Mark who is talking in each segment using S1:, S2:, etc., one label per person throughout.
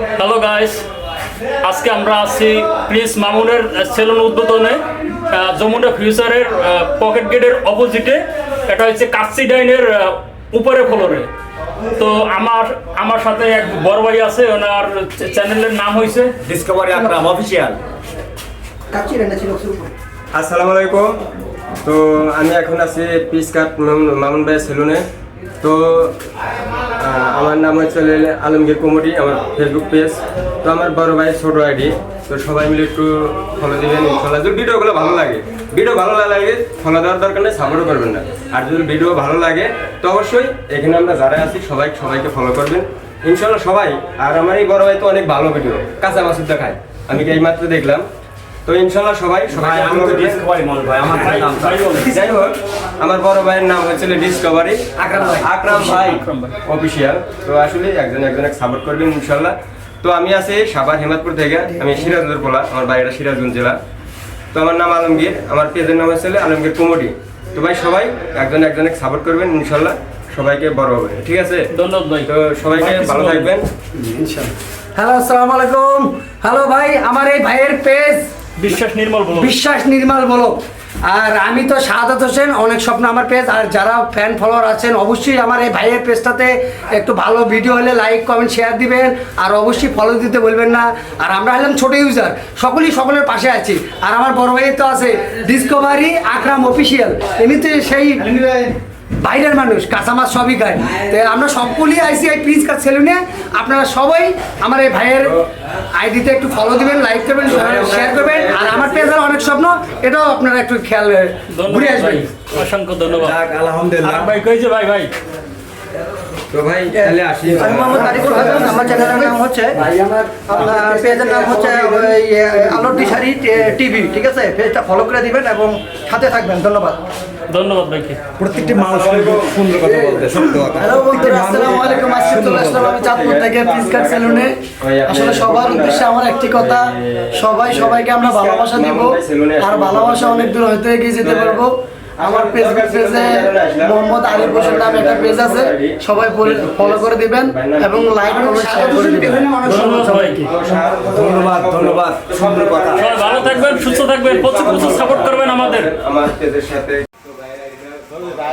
S1: Hello guys আজকে আমরা আছি প্রিন্স মামুনের সেলুন উদ্বোধনে। যমুনা ফিউচারের পকেট গেটের অপোজিটে। এটা হচ্ছে কাচ্চি ডাইনের উপরে ফ্লোরে। তো আমার আমার সাথে এক বড় ভাই আছে ওনার চ্যানেলের নাম হয়েছে
S2: ডিসকভারি আকরাম অফিসিয়াল।
S3: আসসালামু আলাইকুম। তো আমি এখন আছি পিস কাট মামুন- ভাই সেলুনে। তো আমার নাম হচ্ছে আলমগীর কুমুরি আমার ফেসবুক পেজ তো আমার বড় ভাই ছোট আইডি। তো সবাই মিলে একটু ফলো দিবেন ইনশাল্লাহ যদি ভিডিওগুলো ভালো লাগে ভিডিও ভালো না লাগে ফলো দেওয়ার দরকার নেই সাপোর্টও করবেন না। আর যদি ভিডিও ভালো লাগে, তো অবশ্যই এখানে আমরা যারা আছি, সবাই, সবাইকে ফলো করবেন। ইনশাল্লাহ সবাই, আর আমার এই বড় ভাই তো অনেক ভালো ভিডিও কাঁচা মাসুদ দেখায় আমি কি এইমাত্র দেখলাম? তো ইনশাল্লাহ সবাই সবাই
S2: আমি তো ডিসকভারি মল ভাই আমার ভাই নাম
S1: ভাই
S3: যাই হোক আমার বড় ভাইয়ের নাম হচ্ছে ডিসকভারি
S2: আকরাম ভাই।
S3: আকরাম ভাই অফিসিয়াল তো আসলে একজন একজনকে সাপোর্ট করবেন ইনশাল্লাহ তো আমি আছি সাভার হেমাদপুর থেকে আমি সিরাজগঞ্জ পোলা আমার বাড়িটা সিরাজগঞ্জ জেলা। তো আমার নাম আলমগীর আমার পেজের নাম হচ্ছে আলমগীর কুমুটি তো ভাই সবাই একজন একজনকে সাপোর্ট করবেন ইনশাল্লাহ সবাইকে বড় হবে ঠিক আছে?
S1: ধন্যবাদ ভাই।
S3: তো সবাইকে ভালো থাকবেন।
S4: হ্যালো আসসালামু আলাইকুম। হ্যালো ভাই আমার এই ভাইয়ের পেজ
S1: বিশ্বাস নির্মল বলো।
S4: বিশ্বাস নির্মাল বলো। আর আমি তো শাহাদাত হোসেন অনেক স্বপ্ন আমার পেজ। আর যারা ফ্যান ফলোয়ার আছেন অবশ্যই আমার এই ভাইয়ের পেজটাতে একটু ভালো ভিডিও হলে লাইক কমেন্ট শেয়ার দিবেন। আর অবশ্যই ফলো দিতে বলবেন না। আর আমরা হলাম ছোট ইউজার সকলেই সকলের পাশে আছি। আর আমার বড় ভাই তো আছে ডিসকভারি আকরাম অফিসিয়াল এমনিতে সেই বাইরের মানুষ কাঁচামাছ সবই খায়। তো আমরা সবগুলি আইসি এই প্লিজ কাজ সেলুনে আপনারা সবাই আমার এই ভাইয়ের আইডিতে একটু ফলো দিবেন লাইক করবেন শেয়ার করবেন আর আমার পেজের অনেক স্বপ্ন এটাও আপনারা একটু খেয়াল ঘুরে আসবেন।
S1: অসংখ্য ধন্যবাদ।
S2: যাক আলহামদুলিল্লাহ।
S1: ভাই কইছে ভাই ভাই?
S3: তো ভাই তাহলে আসি।
S5: আমি মোহাম্মদ আরিফুল হাসান আমার চ্যানেলের নাম হচ্ছে আপনার পেজের নাম হচ্ছে ওই, আলোর দিশারি টিভি ঠিক আছে? পেজটা ফলো করে দিবেন এবং সাথে থাকবেন। ধন্যবাদ।
S1: ধন্যবাদ ভাইকে।
S2: প্রত্যেকটি মানুষ সুন্দর কথা বলতে সত্য কথা।
S4: হ্যালো বন্ধুরা আসসালামু আলাইকুম আজকে চলে আসলাম আমি চাঁদপুর থেকে প্লিজ সেলুনে আসলে সবার উদ্দেশ্যে আমার একটি কথা সবাই সবাইকে আমরা ভালোবাসা দিব আর ভালোবাসা অনেক দূর হয়তো এগিয়ে যেতে পারব। আমার ফেসবুক পেজে মোহাম্মদ আরিফ হোসেন নামে একটা পেজ আছে সবাই ফলো করে দিবেন এবং লাইক কমেন্ট শেয়ার করে দিবেন।
S1: ধন্যবাদ
S2: ধন্যবাদ ধন্যবাদ সুন্দর কথা।
S1: সবাই ভালো থাকবেন সুস্থ থাকবেন প্রচুর প্রচুর সাপোর্ট করবেন আমাদের।
S3: আমার পেজের সাথে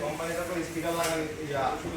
S3: কোম্পানিটা তো স্পিকার লাগানো